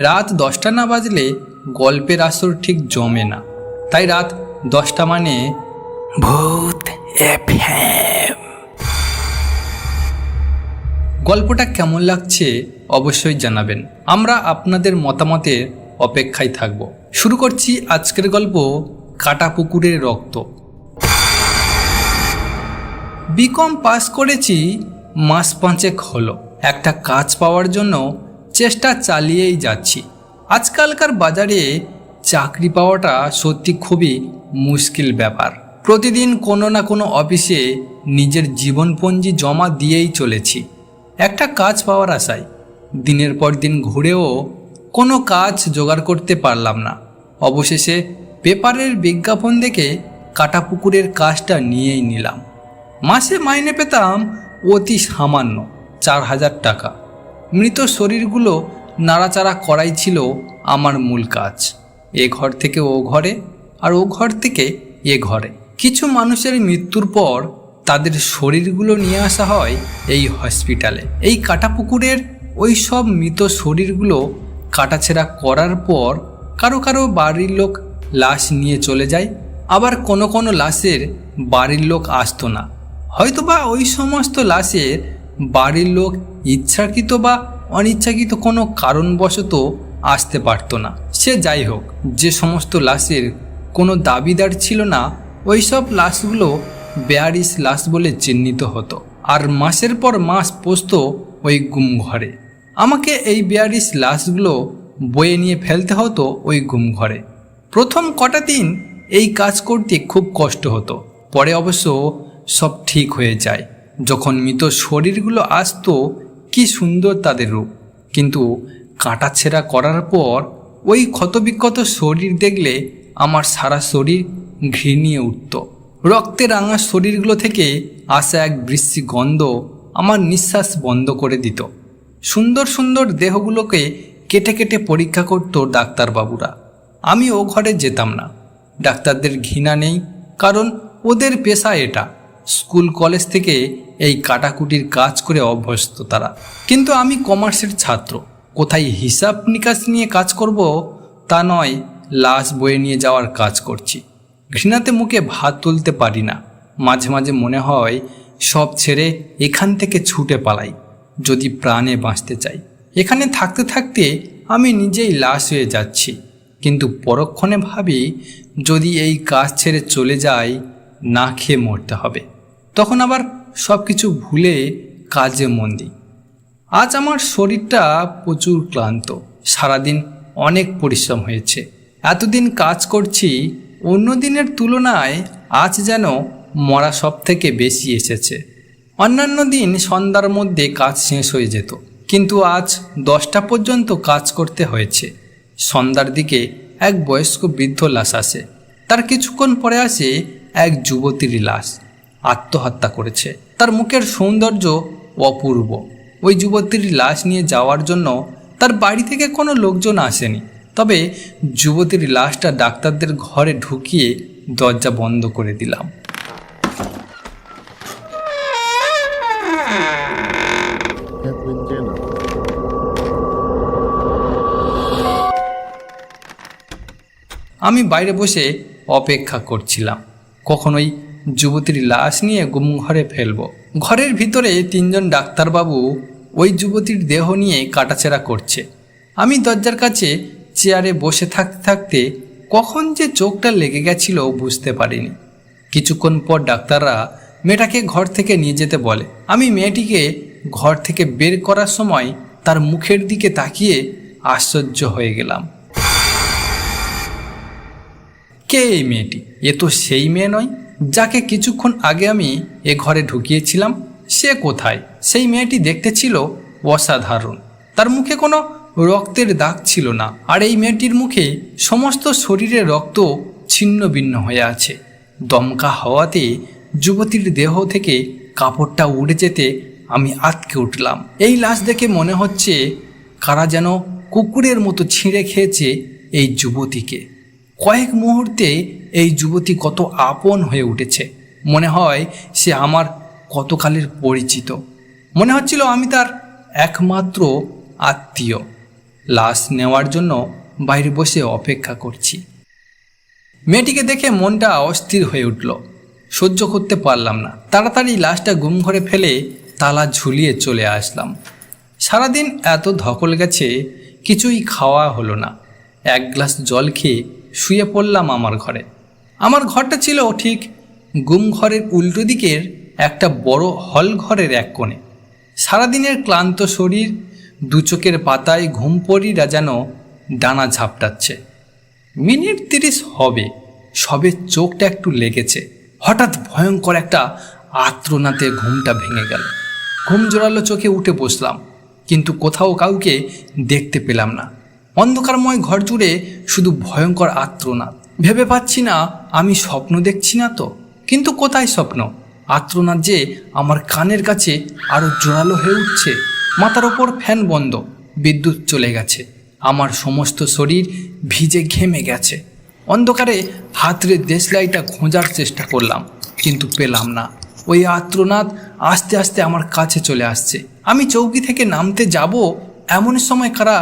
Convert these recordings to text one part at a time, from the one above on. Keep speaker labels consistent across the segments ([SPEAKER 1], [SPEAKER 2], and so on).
[SPEAKER 1] রাত দশটা না বাজলে গল্পের আসর ঠিক জমে না। তাই রাত দশটা মানে ভূত গল্পটা কেমন লাগছে অবশ্যই জানাবেন। আমরা আপনাদের মতামতের অপেক্ষায় থাকব। শুরু করছি আজকের গল্প কাটা পুকুরের রক্ত বিকম পাস করেছি মাস পাঁচেক হলো। একটা কাজ পাওয়ার জন্য চেষ্টা চালিয়েই যাচ্ছি। আজকালকার বাজারে চাকরি পাওয়াটা সত্যি খুবই মুশকিল ব্যাপার। প্রতিদিন কোনো না কোনো অফিসে নিজের জীবনপঞ্জি জমা দিয়েই চলেছি। একটা কাজ পাওয়ার আশায় দিনের পর দিন ঘুরেও কোনো কাজ জোগাড় করতে পারলাম না। অবশেষে পেপারের বিজ্ঞাপন দেখে কাটাপুকুরের কাজটা নিয়েই নিলাম। মাসে মাইনে পেতাম অতি সামান্য চার হাজার টাকা। মৃত শরীরগুলো নাড়াচাড়া করাই ছিল আমার মূল কাজ। এ ঘর থেকে ও ঘরে, আর ও ঘর থেকে এ ঘরে। কিছু মানুষের মৃত্যুর পর তাদের শরীরগুলো নিয়ে আসা হয় এই হসপিটালে। এই কাটাপুকুরের ওই সব মৃত শরীরগুলো কাটাছেড়া করার পর কারও কারও বাড়ির লোক লাশ নিয়ে চলে যায়, আবার কোনো কোনো লাশের বাড়ির লোক আসতো না। হয়তোবা ওই সমস্ত লাশের বাড়ির লোক ইচ্ছাকৃত বা অনিচ্ছাকৃত কোনো কারণবশত আসতে পারতো না। সে যাই হোক, যে সমস্ত লাশের কোনো দাবিদার ছিল না ওই সব লাশগুলো বেয়ারিস লাশ বলে চিহ্নিত হতো। আর মাসের পর মাস পোস্ত ওই গুম ঘরে আমাকে এই বেয়ারিস লাশগুলো বয়ে নিয়ে ফেলতে হতো ওই গুম ঘরে প্রথম কটা দিন এই কাজ করতে খুব কষ্ট হতো। পরে অবশ্য সব ঠিক হয়ে যায়। যখন মৃত শরীরগুলো আসতো, কি সুন্দর তাদের রূপ। কিন্তু কাটাছেঁড়া করার পর ওই ক্ষতবিক্ষত শরীর দেখলে আমার সারা শরীর ঘৃণিয়ে উঠত। রক্তে রাঙা শরীরগুলো থেকে আসা এক বৃষ্টি গন্ধ আমার নিঃশ্বাস বন্ধ করে দিত। সুন্দর সুন্দর দেহগুলোকে কেটে কেটে পরীক্ষা করত ডাক্তারবাবুরা। আমি ও ঘরে যেতাম না। ডাক্তারদের ঘৃণা নেই, কারণ ওদের পেশা এটা। স্কুল কলেজ থেকে এই কাটাকুটির কাজ করে অভ্যস্ত তারা। কিন্তু আমি কমার্সের ছাত্র। কোথায় হিসাব নিকাশ নিয়ে কাজ করব তা নয়, লাশ বয়ে নিয়ে যাওয়ার কাজ করছি। ঘৃণাতে মুখে ভাত তুলতে পারি না। মাঝে মাঝে মনে হয়, সব ছেড়ে এখান থেকে ছুটে পালাই, যদি প্রাণে বাঁচতে চাই। এখানে থাকতে থাকতে আমি নিজেই লাশ হয়ে যাচ্ছি। কিন্তু পরক্ষণে ভাবি, যদি এই কাজ ছেড়ে চলে যাই, না খেয়ে মরতে হবে। তখন আবার সব কিছু ভুলে কাজে মন দিই। আজ আমার শরীরটা প্রচুর ক্লান্ত। সারাদিন অনেক পরিশ্রম হয়েছে। এতদিন কাজ করছি অন্য দিনের তুলনায় আজ যেন মরা সব থেকে বেশি এসেছে। অন্যান্য দিন সন্ধ্যার মধ্যে কাজ শেষ হয়ে যেত। কিন্তু আজ দশটা পর্যন্ত কাজ করতে হয়েছে। সন্ধ্যার দিকে এক বয়স্ক বৃদ্ধ লাশ আসে। তার কিছুক্ষণ পরে আসে এক যুবতীর লাশ। আত্মহত্যা করেছে। তার মুখের সৌন্দর্য অপূর্ব। ওই যুবতীর লাশ নিয়ে যাওয়ার জন্য তার বাড়ি থেকে কোনো লোকজন আসেনি। তবে যুবতীর লাশটা ডাক্তারদের ঘরে ঢুকিয়ে দরজা বন্ধ করে দিলাম। আমি বাইরে বসে অপেক্ষা করছিলাম। কখনোই যুবতীর লাশ নিয়ে গুম ঘরে ফেলব। ঘরের ভিতরে তিনজন ডাক্তারবাবু ওই যুবতীর দেহ নিয়ে কাটাচেরা করছে। আমি দরজার কাছে চেয়ারে বসে থাকতে থাকতে কখন যে চোখটা লেগে গেছিল বুঝতে পারিনি। কিছুক্ষণ পর ডাক্তাররা মেয়েটাকে ঘর থেকে নিয়ে যেতে বলে। আমি মেয়েটিকে ঘর থেকে বের করার সময় তার মুখের দিকে তাকিয়ে আশ্চর্য হয়ে গেলাম। কে এই মেয়েটি? এ তো সেই মেয়ে নয়। যাকে কিছুক্ষণ আগে আমি এ ঘরে ঢুকিয়েছিলাম, সে কোথায়? সেই মেয়েটি দেখতে ছিল অসাধারণ। তার মুখে কোনো রক্তের দাগ ছিল না, আর এই মেয়েটির মুখে সমস্ত শরীরে রক্ত ছিন্ন ভিন্ন হয়ে আছে। দমকা হওয়াতে যুবতীর দেহ থেকে কাপড়টা উড়ে যেতে আমি আটকে উঠলাম। এই লাশ দেখে মনে হচ্ছে কারা যেন কুকুরের মতো ছিঁড়ে খেয়েছে এই যুবতীকে। কয়েক মুহূর্তে এই যুবতী কত আপন হয়ে উঠেছে। মনে হয় সে আমার কতকালের পরিচিত। মনে হচ্ছিল আমি তার একমাত্র আত্মীয়। লাশ নেওয়ার জন্য বাইরে বসে অপেক্ষা করছি। মেয়েটিকে দেখে মনটা অস্থির হয়ে উঠল। সহ্য করতে পারলাম না। তাড়াতাড়ি লাশটা গুম ঘরে ফেলে তালা ঝুলিয়ে চলে আসলাম। সারাদিন এত ধকল গেছে, কিছুই খাওয়া হলো না। এক গ্লাস জল খেয়ে শুয়ে পড়লাম আমার ঘরে। আমার ঘরটা ছিল ঠিক গুম ঘরের উল্টো দিকের একটা বড় হল ঘরের এক কোণে। সারাদিনের ক্লান্ত শরীর, দু চোখের পাতায় ঘুমপড়িরা যেন ডানা ঝাপটাচ্ছে। মিনিট তিরিশ হবে, সবে চোখটা একটু লেগেছে। হঠাৎ ভয়ঙ্কর একটা আত্রনাতে ঘুমটা ভেঙে গেল। ঘুম জোরালো চোখে উঠে বসলাম, কিন্তু কোথাও কাউকে দেখতে পেলাম না। অন্ধকারময় ঘর জুড়ে শুধু ভয়ঙ্কর আত্রনাদ ভেবে পাচ্ছি না, আমি স্বপ্ন দেখছি না তো। কিন্তু কোথায় স্বপ্ন? আত্রনাদ যে আমার কানের কাছে আরও জোরালো হয়ে উঠছে। মাথার ওপর ফ্যান বন্ধ, বিদ্যুৎ চলে গেছে। আমার সমস্ত শরীর ভিজে ঘেমে গেছে। অন্ধকারে হাতরে দেশলাইটা খোঁজার চেষ্টা করলাম, কিন্তু পেলাম না। ওই আত্রনাদ আস্তে আস্তে আমার কাছে চলে আসছে। আমি চৌকি থেকে নামতে যাব, এমন সময় কারা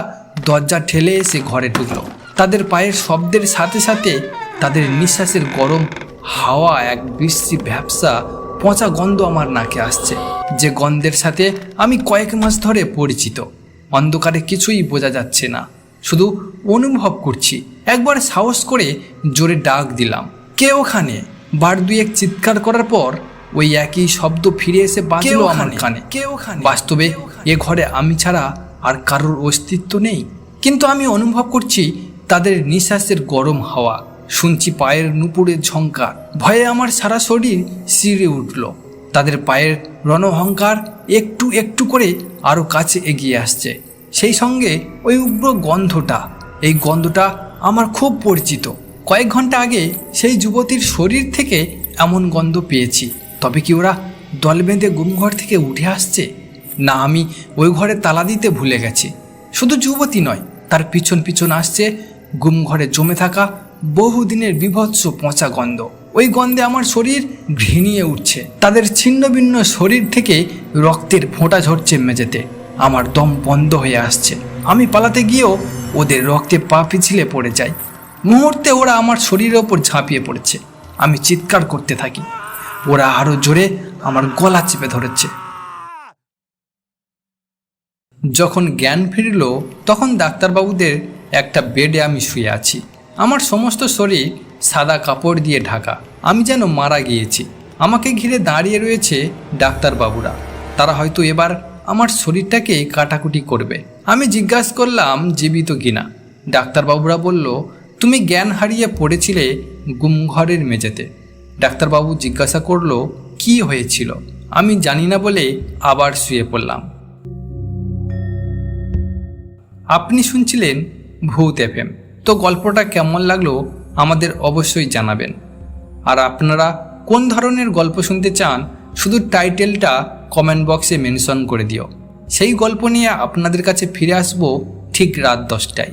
[SPEAKER 1] দরজা ঠেলে এসে ঘরে ঢুকলো। তাদের পায়ের শব্দের সাথে সাথে তাদের নিঃশ্বাসের গরম হাওয়া এক বিশ্রী ভ্যাবসা পচা গন্ধ আমার নাকে আসছে। যে গন্ধের সাথে আমি কয়েক মাস ধরে পরিচিত। অন্ধকারে কিছুই বোঝা যাচ্ছে না। শুধু অনুভব করছি। একবার সাহস করে জোরে ডাক দিলাম কে ওখানে? বার দুয়েক চিৎকার করার পর ওই একই শব্দ ফিরে এসে বাজলো আমার কানে। কে ওখানে? বাস্তবে এ ঘরে আমি ছাড়া আর কারোর অস্তিত্ব নেই। কিন্তু আমি অনুভব করছি তাদের নিঃশ্বাসের গরম হাওয়া, শুনছি পায়ের নুপুরের ঝঙ্কার ভয়ে আমার সারা শরীর শিরে উঠল। তাদের পায়ের রণহংকার একটু একটু করে আরও কাছে এগিয়ে আসছে। সেই সঙ্গে ওই উগ্র গন্ধটা, এই গন্ধটা আমার খুব পরিচিত। কয়েক ঘণ্টা আগে সেই যুবতীর শরীর থেকে এমন গন্ধ পেয়েছি। তবে কি ওরা দল বেঁধে গুমঘর থেকে উঠে আসছে? না, আমি ওই ঘরে তালা দিতে ভুলে গেছি। শুধু যুবতী নয়, তার পিছন পিছন আসছে গুম ঘরে জমে থাকা বহুদিনের বিভৎস পচা গন্ধ। ওই গন্ধে আমার শরীর ঘৃণিয়ে উঠছে। তাদের ছিন্ন ভিন্ন শরীর থেকে রক্তের ফোঁটা ঝরছে মেঝেতে। আমার দম বন্ধ হয়ে আসছে। আমি পালাতে গিয়েও ওদের রক্তে পা পিছলে পড়ে যাই। মুহূর্তে ওরা আমার শরীরের ওপর ঝাঁপিয়ে পড়েছে। আমি চিৎকার করতে থাকি। ওরা আরও জোরে আমার গলা চেপে ধরেছে। যখন জ্ঞান ফিরল, তখন ডাক্তারবাবুদের একটা বেডে আমি শুয়ে আছি। আমার সমস্ত শরীর সাদা কাপড় দিয়ে ঢাকা। আমি যেন মারা গিয়েছি। আমাকে ঘিরে দাঁড়িয়ে রয়েছে ডাক্তারবাবুরা। তারা হয়তো এবার আমার শরীরটাকে কাটাকুটি করবে। আমি জিজ্ঞাসা করলাম, জীবিত কিনা ডাক্তারবাবুরা বলল, তুমি জ্ঞান হারিয়ে পড়েছিলে গুমঘরের মেঝেতে। ডাক্তারবাবু জিজ্ঞাসা করল, কি হয়েছিল? আমি জানি না বলে আবার শুয়ে পড়লাম। আপনি শুনছিলেন ভূত এফএম। তো গল্পটা কেমন লাগল আমাদের অবশ্যই জানাবেন। আর আপনারা কোন ধরনের গল্প শুনতে চান, শুধু টাইটেলটা কমেন্ট বক্সে মেনশন করে দিও। সেই গল্প নিয়ে আপনাদের কাছে ফিরে আসব ঠিক রাত দশটায়।